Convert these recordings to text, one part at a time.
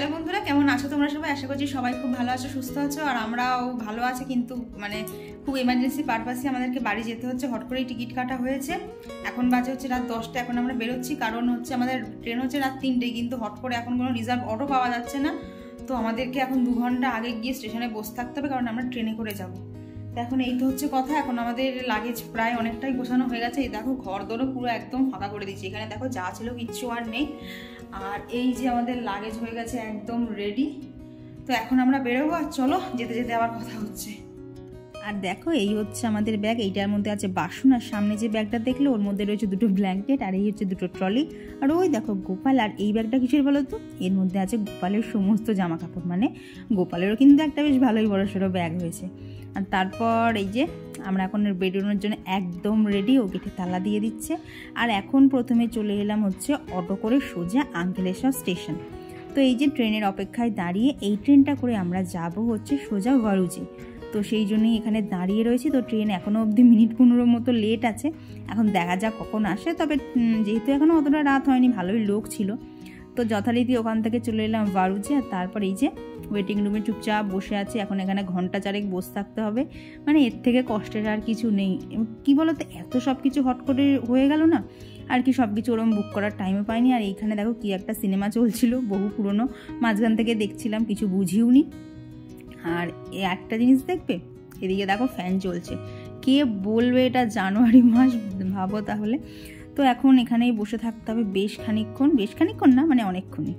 Hello বন্ধুরা, কেমন আছো তোমরা সবাই? আশা করছি সবাই খুব ভালো আছো, সুস্থ আছো, আর আমরাও ভালো আছি, কিন্তু মানে খুব এমার্জেন্সি পারপাসে আমাদেরকে বাড়ি যেতে হচ্ছে। হট করেই টিকিট কাটা হয়েছে। এখন বাজে হচ্ছে রাত দশটা, এখন আমরা বেরোচ্ছি। কারণ হচ্ছে আমাদের ট্রেন হচ্ছে রাত তিনটে, কিন্তু হট করে এখন কোনো রিজার্ভ অটো পাওয়া যাচ্ছে না। তো আমাদেরকে এখন দু ঘণ্টা আগে গিয়ে স্টেশনে বসে থাকতে হবে, কারণ আমরা ট্রেনে করে যাব। এখন এই তো হচ্ছে কথা। এখন আমাদের লাগেজ প্রায় অনেকটাই গোছানো হয়ে গেছে। এই দেখো ঘর দরও পুরো একদম ফাঁকা করে দিচ্ছি এখানে দেখো, যা ছিল কিচ্ছু আর নেই। আর এই যে আমাদের লাগেজ হয়ে গেছে একদম রেডি তো এখন আমরা বেরোবো আর চলো, যেতে যেতে আবার কথা হচ্ছে। আর দেখো, এই হচ্ছে আমাদের ব্যাগ এইটার মধ্যে আছে বাসন, আর সামনে যে ব্যাগটা দেখলে, ওর মধ্যে রয়েছে দুটো ব্ল্যাঙ্কেট আর এই হচ্ছে দুটো ট্রলি আর ওই দেখো, গোপাল, আর এই ব্যাগটা কিসের বলো তো? এর মধ্যে আছে গোপালের সমস্ত জামা কাপড় মানে গোপালেরও কিন্তু একটা বেশ ভালোই বড় সড়ো ব্যাগ হয়েছে। তারপর এই যে আমরা এখন বেরোনোর জন্য একদম রেডি ও গেটে তালা দিয়ে দিচ্ছে। আর এখন প্রথমে চলে এলাম হচ্ছে অটো করে সোজা আঙ্কেলেশ্বর স্টেশন তো এই যে ট্রেনের অপেক্ষায় দাঁড়িয়ে এই ট্রেনটা করে আমরা যাব হচ্ছে সোজা গরুজে তো সেই জন্যই এখানে দাঁড়িয়ে রয়েছি। তো ট্রেন এখনও অবধি মিনিট পনেরো মতো লেট আছে। এখন দেখা যাক কখন আসে। তবে যেহেতু এখনও অতটা রাত হয়নি, ভালোই লোক ছিল। তো যথারীতি ওখান থেকে চলে এলাম বারুচে আর তারপর এই যে ওয়েটিং রুমে চুপচাপ বসে আছে। এখন এখানে ঘণ্টা চারেক বসে থাকতে হবে। মানে এর থেকে কষ্টের আর কিছু নেই। কি বলতো, এত সব কিছু হট করে হয়ে গেল না? আর কি সব কিছু ওরম বুক করার টাইমও পাইনি। আর এইখানে দেখো কি একটা সিনেমা চলছিল, বহু পুরনো। মাঝখান থেকে দেখছিলাম, কিছু বুঝিও নি আর এ একটা জিনিস দেখবে? এদিকে দেখো ফ্যান চলছে। কে বলবে এটা জানুয়ারি মাস? ভাবো তাহলে। তো এখন এখানেই বসে থাকতে হবে বেশ খানিক্ষণ বেশ খানিক্ষণ না মানে অনেকক্ষণই।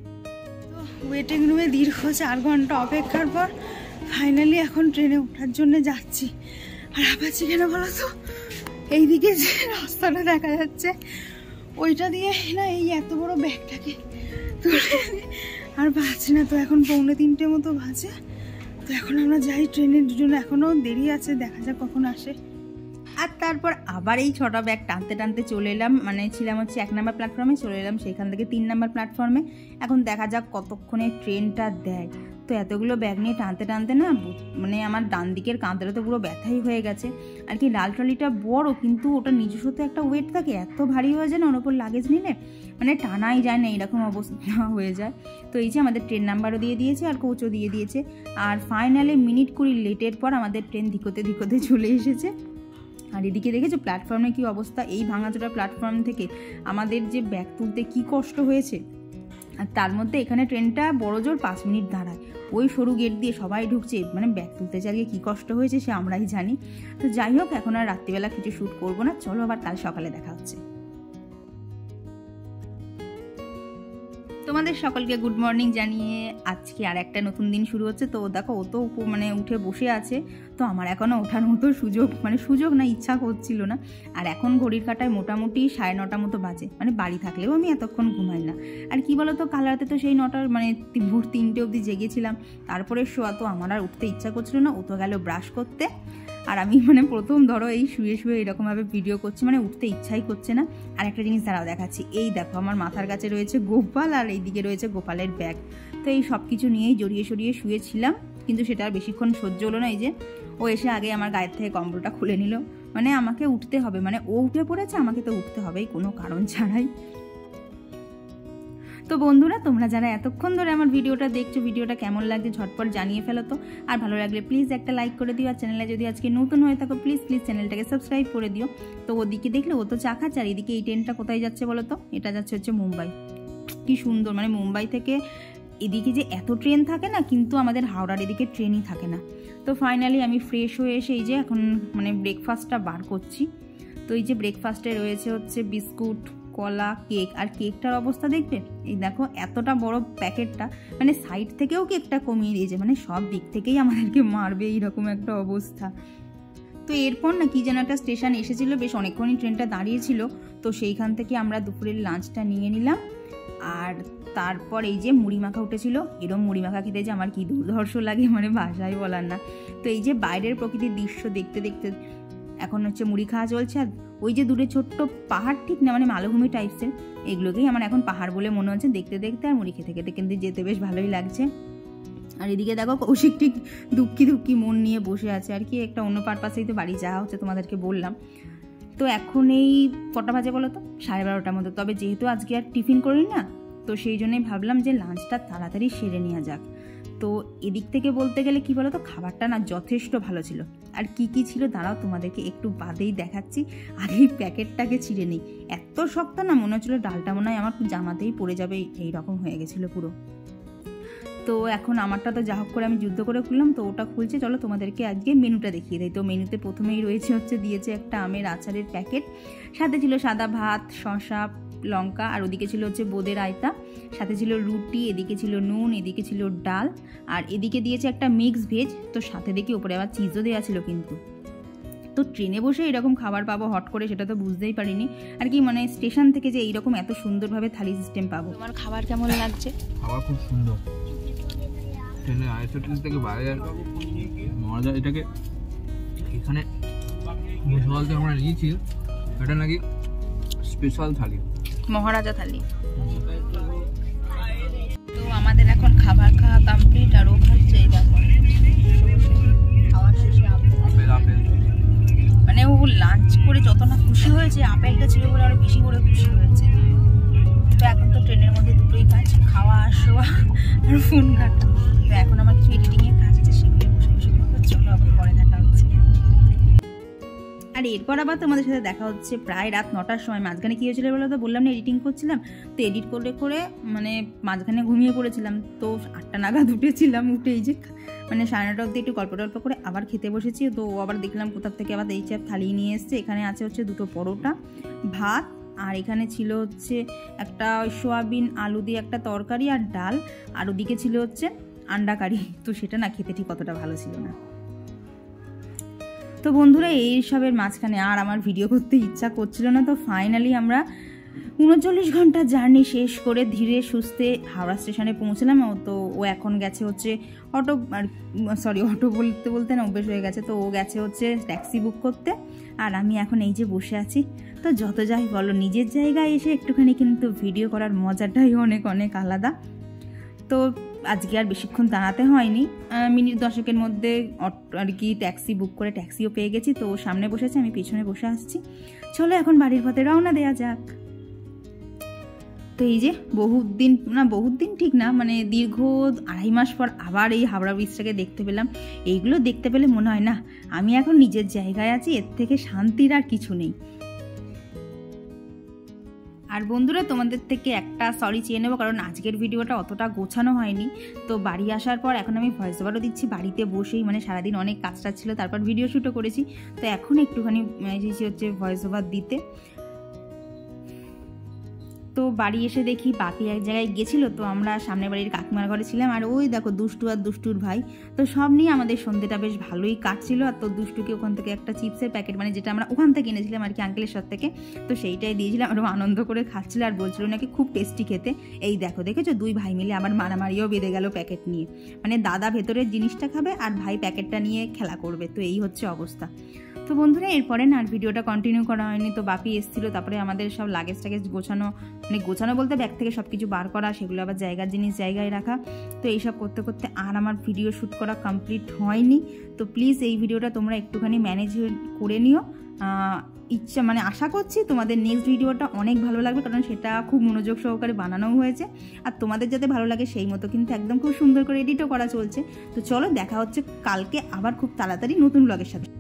ওয়েটিং রুমে দীর্ঘ চার ঘণ্টা অপেক্ষার পর ফাইনালি এখন ট্রেনে ওঠার জন্য যাচ্ছি। আর আপাচ্ছি কেন বলো তো এইদিকে যে রাস্তাটা দেখা যাচ্ছে, ওইটা দিয়ে না এই এত বড় ব্যাগটাকে তুলে আর বাজছে না। তো এখন পৌনে তিনটে মতো বাজে। তো এখন আমরা যাই ট্রেনের জন্য এখনও দেরি আছে, দেখা যাক কখন আসে। আর তারপর আবার এই ছটা ব্যাগ টানতে টানতে চলে এলাম। মানে ছিলাম হচ্ছে এক নাম্বার প্ল্যাটফর্মে চলে এলাম সেখান থেকে তিন নাম্বার প্ল্যাটফর্মে এখন দেখা যাক কতক্ষণে ট্রেনটা দেয়। তো এতগুলো ব্যাগ নিয়ে টানতে টানতে না মানে আমার ডান দিকের কাঁধটা তো পুরো ব্যথাই হয়ে গেছে। আর কি লাল ট্রলিটা বড়, কিন্তু ওটা নিজস্ব তো একটা ওয়েট থাকে, এত ভারী হয়ে যায় না ওর ওপর লাগেজ নিলে? মানে টানাই যায় না এরকম অবস্থা হয়ে যায়। তো এই যে আমাদের ট্রেন নাম্বারও দিয়ে দিয়েছে আর কোচও দিয়ে দিয়েছে। আর ফাইনালি মিনিট কুড়ি লেটের পর আমাদের ট্রেন ধিকোতে ধিকোতে চলে এসেছে। আর এদিকে দেখেছ প্ল্যাটফর্মে কি অবস্থা? এই ভাঙাচোরা প্ল্যাটফর্ম থেকে আমাদের যে ব্যাগ তুলতে কী কষ্ট হয়েছে? আর তার মধ্যে এখানে ট্রেনটা বড় জোর পাঁচ মিনিট দাঁড়ায়। ওই সরু গেট দিয়ে সবাই ঢুকছে। মানে ব্যাগ তুলতে চালিয়ে কী কষ্ট হয়েছে সে আমরাই জানি। তো যাই হোক, এখন আর রাত্রিবেলা কিছু শ্যুট করব না। চলো আবার কাল সকালে দেখা হচ্ছে। তোমাদের সকলকে গুড মর্নিং জানিয়ে আজকে আর একটা নতুন দিন শুরু হচ্ছে। তো দেখো, ও তো মানে উঠে বসে আছে। তো আমার এখনও ওঠার মতো সুযোগ মানে সুযোগ না, ইচ্ছা করছিল না। আর এখন ঘড়ির কাটায় মোটামুটি সাড়ে নটা মতো বাজে। মানে বাড়ি থাকলেও আমি এতক্ষণ ঘুমাই না। আর কি বলতো, কাল রাতে তো সেই নটার মানে ভোর তিনটে অবধি জেগেছিলাম। তারপরে শোয়া তো আমার আর উঠতে ইচ্ছা করছিল না। ও তো গেল ব্রাশ করতে। আর আমি মানে প্রথম ধরো এই শুয়ে শুয়ে এরকমভাবে ভিডিও করছি মানে উঠতে ইচ্ছাই করছে না। আর একটা জিনিস দাঁড়াও দেখাচ্ছি। এই দেখো, আমার মাথার কাছে রয়েছে গোপাল আর এইদিকে রয়েছে গোপালের ব্যাগ তো এই সব কিছু নিয়েই জড়িয়ে সরিয়ে শুয়েছিলাম, কিন্তু সেটা আর বেশিক্ষণ সহ্য হলো না। এই যে ও এসে আগে আমার গায়ের থেকে কম্বলটা খুলে নিল। মানে আমাকে উঠতে হবে মানে ও উঠে পড়েছে, আমাকে তো উঠতে হবেই, কোনো কারণ ছাড়াই। তো বন্ধুরা, তোমরা যারা এতক্ষণ ধরে আমার ভিডিওটা দেখছ, ভিডিওটা কেমন লাগছে ঝটপট জানিয়ে ফেলো তো। আর ভালো লাগলে প্লিজ একটা লাইক করে দিও, আর চ্যানেলে যদি আজকে নতুন হয়ে থাকো প্লিজ প্লিজ চ্যানেলটাকে সাবস্ক্রাইব করে দিও। তো ওদিকে দেখলে ও তো চা খাচ্ছে, আর এদিকে এই ট্রেনটা কোথায় যাচ্ছে বলো তো? এটা যাচ্ছে হচ্ছে মুম্বাই। কি সুন্দর মানে মুম্বাই থেকে এদিকে যে এত ট্রেন থাকে না, কিন্তু আমাদের হাওড়ার এদিকে ট্রেনই থাকে না। তো ফাইনালি আমি ফ্রেশ হয়ে এসে এই যে এখন মানে ব্রেকফাস্টটা বার করছি। তো এই যে ব্রেকফাস্টে রয়েছে হচ্ছে বিস্কুট কলা, কেক আর কেকটার অবস্থা দেখবে? এই দেখো, এতটা বড় প্যাকেটটা মানে সাইড থেকেও কেকটা কমিয়ে দিয়েছে মানে সব দিক থেকেই আমাদেরকে মারবে এইরকম একটা অবস্থা। তো এরপর না, কি যেন একটা স্টেশন এসেছিল, বেশ অনেকক্ষণই ট্রেনটা দাঁড়িয়েছিল, তো সেইখান থেকে আমরা দুপুরের লাঞ্চটা নিয়ে নিলাম। আর তারপর এই যে মুড়ি মাখা উঠেছিল, এরম মুড়ি মাখা খেতে যে আমার কি দুর্ধর্ষ লাগে মানে ভাষাই বলার না। তো এই যে বাইরের প্রকৃতির দৃশ্য দেখতে দেখতে, এখন হচ্ছে মুড়ি খাওয়া চলছে, আর ওই যে দূরে ছোট্ট পাহাড়, ঠিক না মানে মালভূমি টাইপসের এগুলোকেই আমার এখন পাহাড় বলে মনে হচ্ছে দেখতে দেখতে আর মুড়ি খেতে খেতে, কিন্তু যেতে বেশ ভালোই লাগছে। আর এদিকে দেখো কৌশিক ঠিক দুঃখী দুঃখী মন নিয়ে বসে আছে আর কি, একটা অন্য পারপাসেই তো বাড়ি যাওয়া হচ্ছে তোমাদেরকে বললাম। তো এখন এই কটা বাজে বলো তো? সাড়ে বারোটার মতো তবে যেহেতু আজকে আর টিফিন করি না, তো তো সেই জন্যই ভাবলাম যে লাঞ্চটা তাড়াতাড়ি সেরে নেওয়া যাক। তো এদিক থেকে বলতে গেলে কি বলতো, খাবারটা না যথেষ্ট ভালো ছিল। আর কি কি ছিল দাঁড়াও, তোমাদেরকে একটু বাদেই দেখাচ্ছি। আর এই প্যাকেটটাকে ছিঁড়ে নিই। এত শক্ত না, মনে হচ্ছিল ডালটা মনে হয় আমার জামাতেই পড়ে যাবে এই রকম হয়ে গেছিল পুরো। তো এখন আমারটা তো যা হোক করে আমি যুদ্ধ করে খুললাম, তো ওটা খুলছে। চলো তোমাদেরকে আজকে মেনুটা দেখিয়ে দিই। তো মেনুতে প্রথমেই রয়েছে হচ্ছে, দিয়েছে একটা আমের আচারের প্যাকেট। সাথে ছিল সাদা ভাত, শসা লঙ্কা আর ওদিকে ছিল হচ্ছে বোদের আয়তা সাথে ছিল রুটি এদিকে ছিল নুন এদিকে ছিল ডাল আর এদিকে দিয়েছে একটা মিক্স ভেজ তো সাথে দেখি ওপরে আবার চিজও দেওয়া ছিল কিন্তু। তো ট্রেনে বসে এরকম খাবার পাবো হট করে সেটা তো বুঝতেই পারিনি। আর কি মানে স্টেশন থেকে যে এইরকম এত সুন্দরভাবে থালি সিস্টেম পাবো। তোমার খাবার কেমন লাগছে? খাবার খুব সুন্দর। ট্রেনে আইসোটিস থেকে বাইরে মজা এটাকে এখানে থেকে আমরা নিয়েছি এটা নাকি স্পেশাল থালি। মহারাজা থালি। তো আমাদের এখন খাবার খাওয়া কমপ্লিট আর ও খাচ্ছে এই দেখো মানে ও লাঞ্চ করে যত না খুশি হয়েছে আপেলটা ছিল বলে আরও বেশি করে খুশি হয়েছে। তো এখন তো ট্রেনের মধ্যে দুটোই কাজ খাওয়া আর শোয়া আর ফোন ঘাটা। তো এখন আমার কিছু এডিটিং আর এরপর আবার তোমাদের সাথে দেখা হচ্ছে প্রায় রাত নটার সময়। মাঝখানে কী হয়েছিল বলো তো? বললাম না এডিটিং করছিলাম। তো এডিট করে করে মানে মাঝখানে ঘুমিয়ে পড়েছিলাম। তো আটটা নাগাদ উঠেছিলাম, উঠে এই যে মানে সাড়ে নটা অব্দি একটু গল্প টল্প করে আবার খেতে বসেছি। তো আবার দেখলাম কোথার থেকে আবার এই চাপ থালি নিয়ে এসছে। এখানে আছে হচ্ছে দুটো পরোটা, ভাত, আর এখানে ছিল হচ্ছে একটা সোয়াবিন আলু দিয়ে একটা তরকারি আর ডাল। আর ওদিকে ছিল হচ্ছে আন্ডা কারি। তো সেটা না খেতে ঠিক অতটা ভালো ছিল না। তো বন্ধুরা, এই সবের মাঝখানে আর আমার ভিডিও করতে ইচ্ছা করছিল না, তো ফাইনালি আমরা উনচল্লিশ ঘণ্টা জার্নি শেষ করে ধীরে সুস্থে হাওড়া স্টেশনে পৌঁছলাম। ও তো ও এখন গেছে হচ্ছে অটো আর সরি অটো বলতে বলতে না, অভ্যেস হয়ে গেছে। তো ও গেছে হচ্ছে ট্যাক্সি বুক করতে। আর আমি এখন এই যে বসে আছি, তো যত যাই বলো, নিজের জায়গায় এসে একটুখানি কিন্তু ভিডিও করার মজাটাই অনেক অনেক আলাদা। তো আজকে আর বেশিক্ষণ দাঁড়াতে হয়নি। মিনিট দশেকের মধ্যে আর কি ট্যাক্সি বুক করে ট্যাক্সিও পেয়ে গেছি, তো সামনে বসেছে, আমি পিছনে বসে আসছি। চলো এখন বাড়ির পথে রওনা দেওয়া যাক। তো এই যে বহুত দিন না বহুত দিন ঠিক না মানে দীর্ঘ আড়াই মাস পর আবার এই হাওড়া ব্রিজটাকে দেখতে পেলাম। এইগুলো দেখতে পেলে মনে হয়, না, আমি এখন নিজের জায়গায় আছি, এর থেকে শান্তির আর কিছু নেই। আর বন্ধুরা, তোমাদের থেকে একটা সরি চেয়ে নেব, কারণ আজকের ভিডিওটা অতটা গোছানো হয়নি। তো বাড়ি আসার পর এখন আমি ভয়েস ওভারও দিচ্ছি, বাড়িতে বসেই মানে সারাদিন অনেক কাজটা ছিল, তারপর ভিডিও শ্যুটও করেছি। তো এখন একটুখানি এসেছি হচ্ছে ভয়েস ওভার দিতে। তো বাড়ি এসে দেখি বাপি এক জায়গায় গেছিল, তো আমরা সামনের বাড়ির কাকিমার ঘরে ছিলাম। আর ওই দেখো দুষ্টু আর দুষ্টুর ভাই, তো সব নিয়ে আমাদের সন্ধ্যেটা বেশ ভালোই কাটছিল। আর তো দুষ্টুকে ওখান থেকে একটা চিপসের প্যাকেট মানে যেটা আমরা ওখান থেকে এনেছিলাম আর কি আঙ্কেলের সাথ থেকে, তো সেইটাই দিয়েছিলাম আরও আনন্দ করে খাচ্ছিল আর বলছিল নাকি খুব টেস্টি খেতে। এই দেখো, দেখেছ? দুই ভাই মিলে আবার মারামারিও বেঁধে গেল প্যাকেট নিয়ে। মানে দাদা ভেতরের জিনিসটা খাবে আর ভাই প্যাকেটটা নিয়ে খেলা করবে, তো এই হচ্ছে অবস্থা। তো বন্ধুরা, এরপরে না আর ভিডিওটা কন্টিনিউ করা হয়নি, তো বাপি এসেছিল, তারপরে আমাদের সব লাগেজ টাগেজ গোছানো মানে গোছানো বলতে ব্যাগ থেকে সব কিছু বার করা, সেগুলো আবার জায়গার জিনিস জায়গায় রাখা, তো এইসব করতে করতে আর আমার ভিডিও শ্যুট করা কমপ্লিট হয়নি, তো প্লিজ এই ভিডিওটা তোমরা একটুখানি ম্যানেজ করে নিও। ইচ্ছা মানে আশা করছি তোমাদের নেক্সট ভিডিওটা অনেক ভালো লাগবে, কারণ সেটা খুব মনোযোগ সহকারে বানানো হয়েছে, আর তোমাদের যাতে ভালো লাগে সেই মতো কিন্তু একদম খুব সুন্দর করে এডিটও করা চলছে, তো চলো দেখা হচ্ছে কালকে আবার খুব তাড়াতাড়ি নতুন ব্লগের সাথে।